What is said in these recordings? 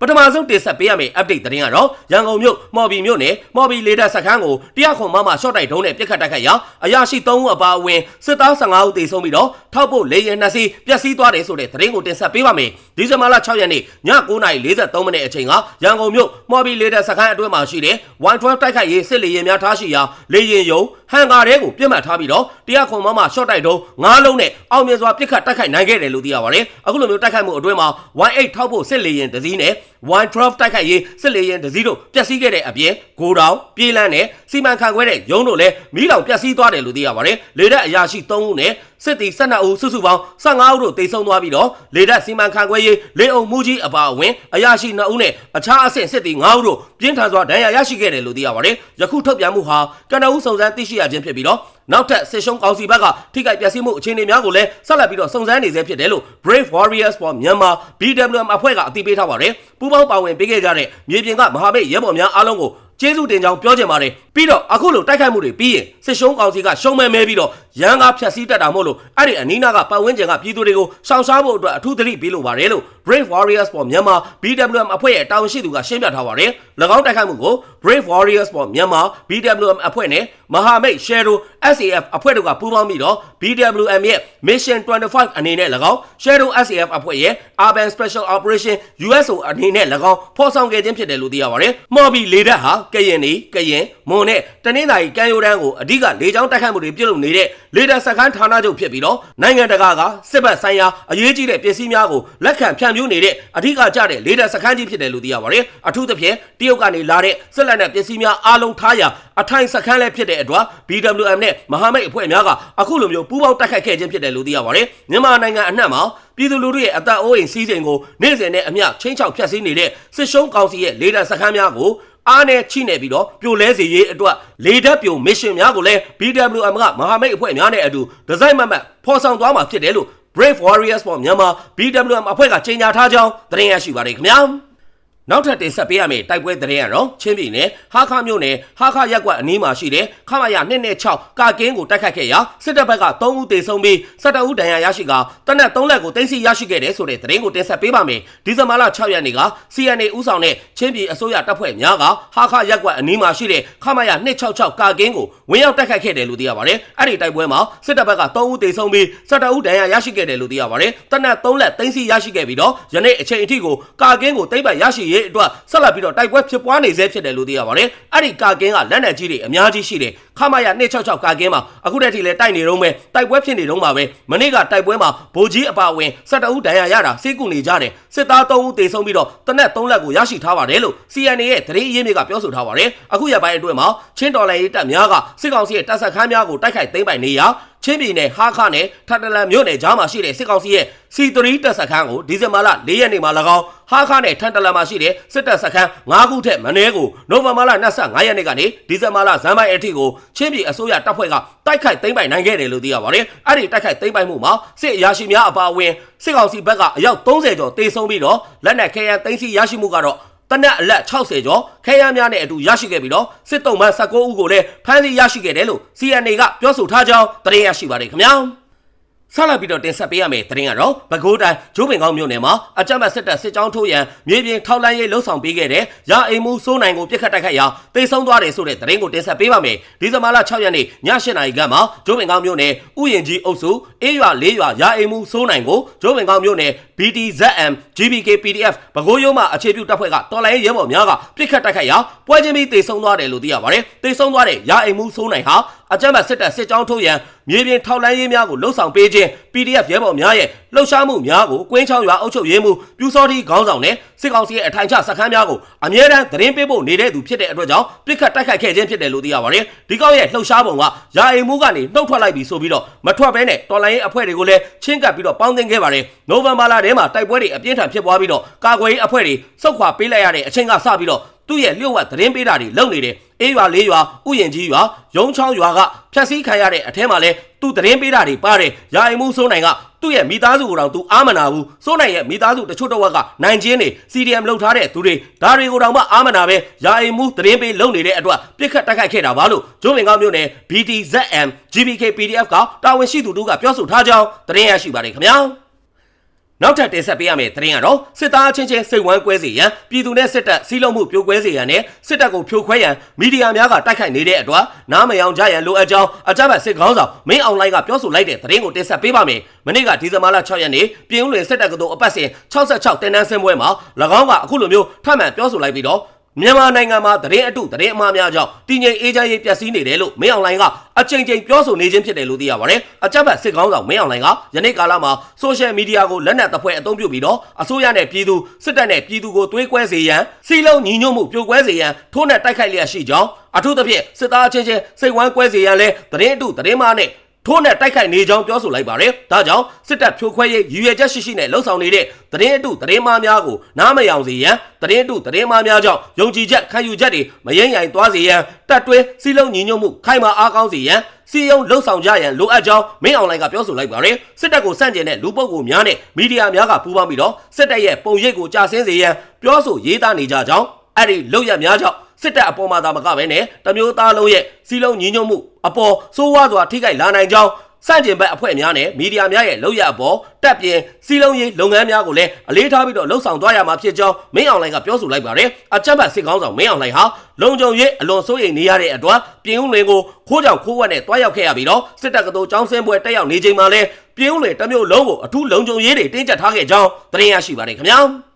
ပထမဆုံးတင်ဆက်ပေးရမယ့် update သတင်းကတော့ရန်ကုန်မြို့မော်ဘီမြို့နယ်မော်ဘီလေတပ်စခန်းကိုတရားခွန်မမရှော့တိုက်ဒုံးနဲ့ပြစ်ခတ်တိုက်ခိုက်ရာအရာရှိ3ဦးအပါအဝင်စစ်သား15ဦးသေဆုံးပြီးတော့ထောက်ပို့လေရင်နှစ်စီးပျက်စီးသွားတယ်ဆိုတဲ့သတင်းကိုတင်ဆက်ပေးပါမယ်ဒီဇင်ဘာလ6ရက်နေ့ည9:43မိနစ်အချိန်ကရန်ကုန်မြို့မော်ဘီလေတပ်စခန်းအတွင်းမှာရှိတဲ့112 တိုက်ခိုက်ရေးစစ်လေရင်များထားရှိရာလေရင်ယုံဟန်ကာတဲကိုပြစ်မှတ်ထားပြီးတော့တရားခွန်မမရှော့တိုက်ဒုံး9လုံးနဲ့အောင်မြင်စွာပြစ်ခတ်တိုက်ခိုက်နိုင်ခဲ့တယ်လို့သိရပါတယ်အခုလိုမျိုးတိုက်ခိုက်မှုအတွင်းမှာ18ထောက်ပို့စစ်လေရင်တစ်စီးနဲ့ 112 တိုက်ခိုက်ရေးစစ်လေရင်တစ်စီးတို့ပျက်စီးခဲ့တဲ့အပြင်ဂိုတောင်ပြေးလန်းနဲ့စီမံခန့်ခွဲတဲ့ရုံးတို့လည်းမီးလောင်ပျက်စီးသွားတယ်လို့သိရပါတယ်လေတပ်အရာရှိ3ဦးနဲ့စစ်တီ12ဦးစုစုပေါင်း15ဦးတို့တိတ်ဆုံးသွားပြီးတော့လေတပ်စီမံခန့်ခွဲရေးလေအုံမှုကြီးအပါအဝင်အရာရှိ2ဦးနဲ့အခြားအဆင့်စစ်တီ9ဦးတို့ပြင်းထန်စွာဒဏ်ရာရရှိခဲ့တယ်လို့သိရပါတယ်ယခုထုတ်ပြန်မှုဟာကနအူးစုံစမ်းသိရှိရခြင်းဖြစ်ပြီးတော့နောက်ထပ်စစ်ရှုံးကောင်စီဘက်ကထိခိုက်ပျက်စီးမှုအခြေအနေများကိုလည်းဆက်လက်ပြီးတော့စုံစမ်းနေဆဲဖြစ်တယ်လို့ Brave Warriors for Myanmar BWM အဖွဲ့ကအသိပေးထားပါတယ်ပူးပေါင်းပါဝင်ပေးခဲ့ကြတဲ့မြေပြင်ကမဟာမိတ်ရဲဘော်များအားလုံးကိုကျေးဇူးတင်ကြောင်းပြောချင်ပါတယ်ပြီးတော့အခုလိုတိုက်ခိုက်မှုတွေပြီးရင် စစ်ရှုံးကောင်စီကရှုံးမဲမဲပြီးတော့ရန်ကားဖြတ်စည်းတတ်တာမို့လို့အဲ့ဒီအနီးနားကပတ်ဝန်းကျင်ကပြည်သူတွေကိုရှောင်ရှားဖို့အတွက်အထူးသတိပေးလိုပါတယ်လို့ Brave Warriors for Myanmar BWM အဖွဲ့ရဲ့တာဝန်ရှိသူကရှင်းပြထားပါတယ်၎င်းတိုက်ခိုက်မှုကို Brave Warriors for Myanmar BWM အဖွဲ့နဲ့မဟာမိတ် Shadow SAF အဖွဲ့တို့ကပူးပေါင်းပြီးတော့ BWM ရဲ့ Mission 25အနေနဲ့၎င်း Shadow SAF အဖွဲ့ရဲ့ Urban Special Operation USO အနေနဲ့၎င်းဖော်ဆောင်ခဲ့ခြင်းဖြစ်တယ်လို့သိရပါတယ်။မော်ဘီလေတပ်ဟာကရင်နေကရင်မွန်နဲ့တနင်္သာရီကမ်းရိုးတန်းကိုအဓိကလေကြောင်းတိုက်ခိုက်မှုတွေပြုလုပ်နေတဲ့လေတပ်စခန်းဌာနချုပ်ဖြစ်ပြီးတော့နိုင်ငံတကာကစစ်ဘက်ဆိုင်ရာအရေးကြီးတဲ့ပစ္စည်းများကိုလက်ခံဖြန့်ဖြူးနေတဲ့အဓိကကျတဲ့လေတပ်စခန်းကြီးဖြစ်တယ်လို့သိရပါတယ်။အထူးသဖြင့်တရုတ်ကနေလာတဲ့စစ်လက်နက်ပစ္စည်းများအားလုံးထားရာအထိုင်စခန်းလည်းဖြစ်တဲ့အတွက် BWM နဲ့မဟာမိတ်အဖွဲ့များကအခုလိုမျိုးပူးပေါင်းတိုက်ခိုက်ခဲ့ခြင်းဖြစ်တယ်လို့သိရပါတယ်။မြန်မာနိုင်ငံအနှံ့မှာပြည်သူလူထုရဲ့အသက်အိုးအိမ်စီးစိမ်ကိုနေ့စဉ်နဲ့အမျှချင်းချောက်ဖျက်ဆီးနေတဲ့စစ်ရှုံးကောင်စီရဲ့လေတပ်စခန်းများကို အားနဲ့ချိနေပြီးတော့ပြိုလဲစေရေးအတွက်လေတပ်ပြိုမစ်ရှင်များကိုလည်း BWM ကမဟာမိတ်အဖွဲ့များနဲ့အတူဒီဇိုင်းမတ်မတ်ဖော်ဆောင်သွားမှာဖြစ်တယ်လို့ Brave Warriors for Myanmar BWM အဖွဲ့ကကြေညာထားကြောင်းသတင်းရရှိပါတယ်ခင်ဗျာ နောက်ထပ်တင်ဆက်ပေးရမယ့်တိုက်ပွဲသတင်းကတော့ချင်းပြည်နယ်ဟာခမြို့နယ်ဟာခရက်ကွက်အနီးမှာရှိတဲ့ခမရ226ကာကင်းကိုတိုက်ခတ်ခဲ့ရာစစ်တပ်ဘက်က3ဦးသေဆုံးပြီး17ဦးဒဏ်ရာရရှိကတနက်3လက်ကိုတင်စီရရှိခဲ့တယ်ဆိုတဲ့သတင်းကိုတင်ဆက်ပေးပါမယ်ဒီဇင်ဘာလ6ရက်နေ့က CNA ဦးဆောင်တဲ့ချင်းပြည်အစိုးရတပ်ဖွဲ့များကဟာခရက်ကွက်အနီးမှာရှိတဲ့ခမရ266ကာကင်းကိုဝင်ရောက်တိုက်ခတ်ခဲ့တယ်လို့သိရပါတယ်အဲ့ဒီတိုက်ပွဲမှာစစ်တပ်ဘက်က3ဦးသေဆုံးပြီး17ဦးဒဏ်ရာရရှိခဲ့တယ်လို့သိရပါတယ်တနက်3လက်တင်စီရရှိခဲ့ပြီးတော့ယနေ့အချိန်အထိကိုကာကင်းကိုတိမ့်ပတ်ရရှိရေးအတွက်ဆက်လက်ပြီးတော့တိုက်ပွဲဖြစ်ပွားနေဆဲဖြစ်တယ်လို့သိရပါတယ်။အဲ့ဒီကာကင်းကလက်နက်ကြီးတွေအများကြီးရှိတယ်။ခမရ266ကာကင်းမှာအခုတည်းထိလည်းတိုက်နေတော့မယ်တိုက်ပွဲဖြစ်နေတော့မှာပဲမနေ့ကတိုက်ပွဲမှာဗိုလ်ကြီးအပါအဝင်17ဦးဒဏ်ရာရတာစိတ်ကူနေကြတယ်စစ်သား3ဦးတေဆုံးပြီးတော့တနက်3လက်ကိုရရှိထားပါတယ်လို့ CNA ရဲ့သတင်းအရင်းမြစ်ကပြောဆိုထားပါတယ်။အခုရပိုင်းအတွင်းမှာချင်းတော်လိုင်ရေးတပ်များကစစ်ကောင်စီရဲ့တပ်ဆက်ခန်းများကိုတိုက်ခိုက်သိမ်းပိုင်နေရာ ချင်းပြည်နယ်ဟာခနဲ့ထပ်တလန်မြို့နယ်ကြားမှာရှိတဲ့စစ်ကောင်စီရဲ့ C3 တပ်စခန်းကိုဒီဇင်ဘာလ၄ရက်နေ့မှာ၎င်းဟာခနဲ့ထပ်တလန်မှာရှိတဲ့စစ်တပ်စခန်း၅ခုထက်မနည်းကိုနိုဝင်ဘာလ25ရက်နေ့ကနေဒီဇင်ဘာလဇန်မိုင်အထိကိုချင်းပြည်အစိုးရတပ်ဖွဲ့ကတိုက်ခိုက်သိမ်းပိုင်နိုင်ခဲ့တယ်လို့သိရပါတယ်။အဲ့ဒီတိုက်ခိုက်သိမ်းပိုင်မှုမှာစစ်အရာရှိများအပါအဝင်စစ်ကောင်စီဘက်ကအယောက်30ကျော်တေဆုံးပြီးတော့လက်နက်ခဲယမ်းသိမ်းဆီးရရှိမှုကတော့ တနက်အလက်60ကျော်ခဲယမ်းများနဲ့အတူရရှိခဲ့ပြီးတော့စစ်တုံးမှ19ဦးကိုလည်းဖမ်းဆီးရရှိခဲ့တယ်လို့ CNA ကပြောဆိုထားကြောင်းသတင်းရရှိပါတယ်ခင်ဗျာ ဆက်လက်ပြီးတော့တင်ဆက်ပေးရမယ့်သတင်းကတော့ပဲခူးတိုင်းဂျိုးပင်ကောင်းမြို့နယ်မှာအကြမ်းဖက်စစ်တပ်စစ်ကြောင်းထိုးရန်မြေပြင်ထောက်လန်းရေးလှုပ်ဆောင်ပေးခဲ့တဲ့ရာအိမ်မှုစိုးနိုင်ကိုပြစ်ခတ်တိုက်ခိုက်ရာတိတ်ဆုံးသွားတယ်ဆိုတဲ့သတင်းကိုတင်ဆက်ပေးပါမယ်ဒီဇင်ဘာလ6ရက်နေ့ည8နာရီခန့်မှာဂျိုးပင်ကောင်းမြို့နယ်ဥယျင်ကြီးအုပ်စုအေးရွာ၄ရွာရာအိမ်မှုစိုးနိုင်ကိုဂျိုးပင်ကောင်းမြို့နယ် BTZM GBK PDF ပဲခူးရုံးမှအခြေပြုတပ်ဖွဲ့ကတော်လိုင်းရဲဘော်များကပြစ်ခတ်တိုက်ခိုက်ရာပွဲချင်းပြီးတိတ်ဆုံးသွားတယ်လို့သိရပါတယ်တိတ်ဆုံးသွားတဲ့ရာအိမ်မှုစိုးနိုင်ဟာ အကြမ်းဖက်စစ်တပ်စစ်ကြောင်းထိုးရန်မြေပြင်ထောက်လန်းရေးများကိုလှုပ်ဆောင်ပေးခြင်း PDF ရဲဘော်များရဲ့လှုပ်ရှားမှုများကိုကွင်းချောင်းရွာအုပ်ချုပ်ရေးမှုပြူစောတိခေါင်းဆောင်နဲ့စစ်ကောင်စီရဲ့အထိုင်ချစခန်းများကိုအမြဲတမ်းသတင်းပေးဖို့နေတဲ့သူဖြစ်တဲ့အတွက်ကြောင့်ပြစ်ခတ်တိုက်ခိုက်ခဲ့ခြင်းဖြစ်တယ်လို့သိရပါတယ်ဒီကောက်ရဲ့လှုပ်ရှားပုံကရာအိမ်မှုကနေနှုတ်ထွက်လိုက်ပြီဆိုပြီးတော့မထွက်ဘဲနဲ့တော်လိုင်းရေးအဖွဲ့တွေကိုလည်းချင်းကပ်ပြီးတော့ပေါင်းသင်းခဲ့ပါတယ်နိုဝင်ဘာလထဲမှာတိုက်ပွဲတွေအပြင်းထန်ဖြစ်ပွားပြီးတော့ကာကွယ်ရေးအဖွဲ့တွေစုတ်ခွာပေးလိုက်ရတဲ့အချိန်ကစပြီးတော့သူ့ရဲ့လျှို့ဝှက်သတင်းပေးတာတွေလုပ်နေတယ် အေးရွာလေးရွာဥယျင်ကြီးရွာရုံချောင်းရွာကဖြက်စီးခံရတဲ့အထဲမှာလဲသူသတင်းပေးတာတွေပါတယ်ရာအိမ်မှုစိုးနိုင်ကသူ့ရဲ့မိသားစုကိုတော့သူအားမနာဘူးစိုးနိုင်ရဲ့မိသားစုတချို့တော့ကနိုင်ချင်းနေ CDM လောက်ထားတဲ့သူတွေဒါတွေကိုတော့မှအားမနာပဲယာအိမ်မှုသတင်းပေးလုပ်နေတဲ့အတွက်ပြစ်ခတ်တိုက်ခိုက်ခဲ့တာပါလို့ဂျုံမင်ကောင်းမြို့နယ် BTZM GBK PDF ကတာဝန်ရှိသူတို့ကပြောဆိုထားကြောင်းသတင်းရရှိပါတယ်ခင်ဗျာ နောက်ထပ်တင်ဆက်ပေးရမယ့်သတင်းကတော့စစ်သားအချင်းချင်းစိတ်ဝမ်းကွဲစေရန်ပြည်သူနဲ့စစ်တပ်စီးလုံးမှုပြိုကွဲစေရန်နဲ့စစ်တပ်ကိုဖြိုခွဲရန်မီဒီယာများကတိုက်ခိုက်နေတဲ့အတွက်နားမယောင်ကြရန်လိုအပ်ကြောင်းအကြမ်းဖက်စစ်ခေါင်းဆောင်မင်းအွန်လိုင်းကပြောဆိုလိုက်တဲ့သတင်းကိုတင်ဆက်ပေးပါမယ်။မနေ့ကဒီဇင်ဘာလ6ရက်နေ့ပြည်ဦးလွင်စစ်တပ်ကတော်အပတ်စဉ်66တင်နန်းစင်းပွဲမှာ၎င်းကအခုလိုမျိုးထပ်မံပြောဆိုလိုက်ပြီးတော့ မြန်မာနိုင်ငံမှာသတင်းအတုသတင်းအမှားများကြောင့်တည်ငြိမ်အေးချမ်းရေးပျက်စီးနေတယ်လို့မင်းအွန်လိုင်းကအချိန်ချင်းပြောဆိုနေခြင်းဖြစ်တယ်လို့သိရပါတယ်။အကြမ်းဖက်စစ်ကောင်းဆောင်မင်းအွန်လိုင်းကယနေ့ကာလမှာဆိုရှယ်မီဒီယာကိုလက်နက်တပ်ဖွဲ့အသုံးပြုပြီးတော့အစိုးရနဲ့ပြည်သူစစ်တပ်နဲ့ပြည်သူကိုသွေးကွဲစေရန်စီလုံးညီညွတ်မှုပြိုကွဲစေရန်ထိုးနှက်တိုက်ခိုက်လျက်ရှိကြောင်းအထူးသဖြင့်စစ်သားချင်းချင်းစိတ်ဝမ်းကွဲစေရန်လဲသတင်းအတုသတင်းမှားနဲ့ ထိုးနဲ့တိုက်ခိုက်နေကြောင်းပြောဆိုလိုက်ပါတယ်။ဒါကြောင့်စစ်တပ်ဖြိုခွဲရေးရည်ရွယ်ချက်ရှိရှိနဲ့လှုံ့ဆော်နေတဲ့သတင်းအတုသတင်းမှားများကိုနားမယောင်စေရန်သတင်းအတုသတင်းမှားများကြောင့်ယုံကြည်ချက်ခံယူချက်တွေမရင်ရိုင်သွားစေရန်တပ်တွင်းစီလုံးညီညွတ်မှုခိုင်မာအားကောင်းစေရန်စီယုံလှုပ်ဆောင်ကြရန်လိုအပ်ကြောင်းမင်းအွန်လိုင်းကပြောဆိုလိုက်ပါတယ်စစ်တပ်ကိုစန့်ကျင်တဲ့လူပုဂ္ဂိုလ်များနဲ့မီဒီယာများကပူးပေါင်းပြီးတော့စစ်တပ်ရဲ့ပုံရိပ်ကိုကြာဆင်းစေရန်ပြောဆိုရေးသားနေကြကြောင်းအဲ့ဒီလောက်ရများကြောင့် စစ်တပ်အပေါ်မှာသာမကပဲနဲ့တမျိုးသားလုံးရဲ့စီလုံးညီညွတ်မှုအပေါ်စိုးဝါးစွာထိခိုက်လာနိုင်ကြောင်းစန့်ကျင်ဘက်အဖွဲ့များနဲ့မီဒီယာများရဲ့လောက်ရအပေါ်တပ်ပြင်စီလုံးရေးလုပ်ငန်းများကိုလည်းအလေးထားပြီးတော့လှုပ်ဆောင်သွားရမှာဖြစ်ကြောင်းမင်းအွန်လိုင်းကပြောဆိုလိုက်ပါတယ်အကြမ်းဖက်စစ်ကောင်းဆောင်မင်းအွန်လိုင်းဟာလုံခြုံရေးအလွန်စိုးရိမ်နေရတဲ့အတွက်ပြင်ဦးလွင်ကိုခိုးကြောင်ခိုးဝက်နဲ့တွားရောက်ခဲ့ရပြီးတော့စစ်တပ်ကတော်ចောင်းစင်းပွဲတက်ရောက်နေချိန်မှာလဲပြင်ဦးလွင်တစ်မျိုးလုံးကိုအထူးလုံခြုံရေးတွေတင်းကျပ်ထားခဲ့ကြောင်းသတင်းရရှိပါတယ်ခင်ဗျာ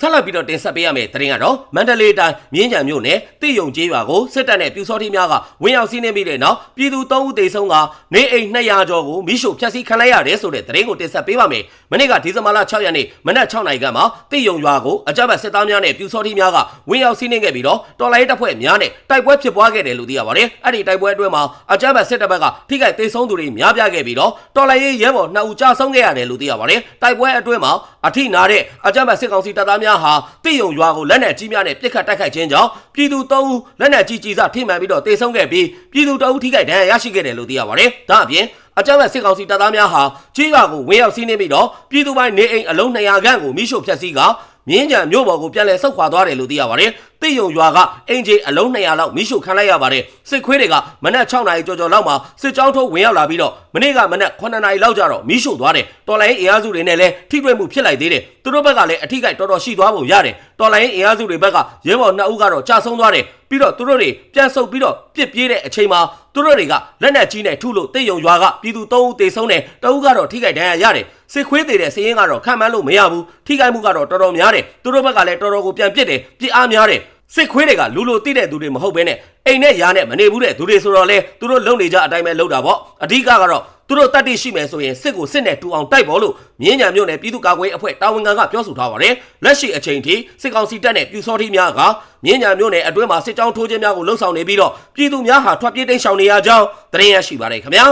ဆက်လက်ပြီးတော့တင်ဆက်ပေးရမယ့်သတင်းကတော့မန္တလေးတိုင်းမြင်းကြံမြို့နယ်တိယုံကျေးရွာကိုစစ်တပ်နဲ့ပြူစောတိများကဝင်ရောက်စီးနင်းပြီးတဲ့နောက်ပြည်သူ၃ဦးသေဆုံးကနေအိမ်200ကျော်ကိုမိရှုဖျက်ဆီးခံလိုက်ရတယ်ဆိုတဲ့သတင်းကိုတင်ဆက်ပေးပါမယ်။မနေ့ကဒီဇင်ဘာလ6ရက်နေ့မနက်6နာရီခန့်မှာတိယုံရွာကိုအကြမ်းဖက်စစ်သားများနဲ့ပြူစောတိများကဝင်ရောက်စီးနင်းခဲ့ပြီးတော့တော်လိုင်းတပ်ဖွဲ့များနဲ့တိုက်ပွဲဖြစ်ပွားခဲ့တယ်လို့သိရပါတယ်။အဲ့ဒီတိုက်ပွဲအတွင်းမှာအကြမ်းဖက်စစ်တပ်ဘက်ကထိခိုက်သေဆုံးသူတွေများပြားခဲ့ပြီးတော့တော်လိုင်းရေးရဲဘော်2ဦးကြာဆုံးခဲ့ရတယ်လို့သိရပါတယ်။တိုက်ပွဲအတွင်းမှာအထိနာတဲ့အကြမ်းဖက်စစ်ကောင်စီတပ်သားများဟာတိယုံရွာကိုလက်နက်ကြီးများနဲ့ပစ်ခတ်တိုက်ခိုက်ခြင်းကြောင့်ပြည်သူ၃ဦးလက်နက်ကြီးကြီးစားထိမှန်ပြီးတော့တေဆုံးခဲ့ပြီးပြည်သူတအုပ်ထိခိုက်ဒဏ်ရာရရှိခဲ့တယ်လို့သိရပါတယ်။ဒါအပြင်အကြမ်းဖက်စစ်ကောင်စီတပ်သားများဟာကြီးရွာကိုဝင်ရောက်စီးနင်းပြီးတော့ပြည်သူပိုင်းနေအိမ်အလုံး200ခန့်ကိုမိရှို့ဖျက်ဆီးက မြင်းကြံမြို့ပေါ်ကိုပြန်လည်ဆုတ်ခွာသွားတယ်လို့သိရပါတယ်။တိယုံရွာကအင်ဂျီအလုံး200လောက်မိရှို့ခံလိုက်ရပါတယ်။စစ်ခွေးတွေကမနက်6နာရီကျော်ကျော်လောက်မှာစစ်ကြောင်းထိုးဝင်ရောက်လာပြီးတော့မနေ့ကမနက်9နာရီလောက်ကျတော့မိရှို့သွားတယ်။တော်လိုင်းအင်အားစုတွေနဲ့လည်းထိတွေ့မှုဖြစ်လိုက်သေးတယ်။သူတို့ဘက်ကလည်းအထိကိတော်တော်ရှိသွားပုံရတယ်။တော်လိုင်းအင်အားစုတွေဘက်ကရဲဘော်2ဦးကတော့ကြာဆုံးသွားတယ်။ ပြီးတော့သူတို့တွေပြန်ဆုတ်ပြီးတော့ပြစ်ပြေးတဲ့အချိန်မှာသူတို့တွေကလက်နက်ကြီးနဲ့ထုလို့တိတ်ယုံရွာကပြည်သူ၃ဦးသေဆုံးတယ်တဦးကတော့ထိခိုက်ဒဏ်ရာရတယ်စစ်ခွေးသေးတဲ့စည်ရင်ကတော့ခံမှန်းလို့မရဘူးထိခိုက်မှုကတော့တော်တော်များတယ်သူတို့ဘက်ကလည်းတော်တော်ကိုပြန်ပစ်တယ်ပြစ်အားများတယ် စစ်ခွေးတွေကလူလိုတိတဲ့သူတွေမဟုတ်ဘဲနဲ့အိမ်နဲ့ရားနဲ့မနေဘူးတဲ့သူတွေဆိုတော့လေသူတို့လုံနေကြအတိုင်းပဲလုံတာပေါ့အဓိကကတော့သူတို့တတ်တိရှိမယ်ဆိုရင်စစ်ကိုစစ်နဲ့တူအောင်တိုက်ပေါ်လို့မြင်းညာမြို့နယ်ပြည်သူ့ကာကွယ်အဖွဲ့တာဝန်ခံကပြောဆိုထားပါတယ်လက်ရှိအချိန်ထိစစ်ကောင်စီတပ်နဲ့ပြူစောတိများကမြင်းညာမြို့နယ်အတွင်းမှာစစ်ကြောင်းထိုးခြင်းများကိုလှုံ့ဆော်နေပြီးတော့ပြည်သူများဟာထွက်ပြေးတိမ်းရှောင်နေရကြောင်းသတင်းရရှိပါတယ်ခင်ဗျာ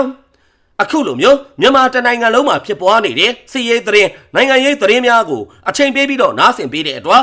အခုလိုမျိုးမြန်မာတနိုင်ငံလုံးမှာဖြစ်ပွားနေတဲ့စီးရေးသတင်းနိုင်ငံရေးသတင်းများကိုအချိန်ပေးပြီးတော့နားဆင်ပေးတဲ့အတွက်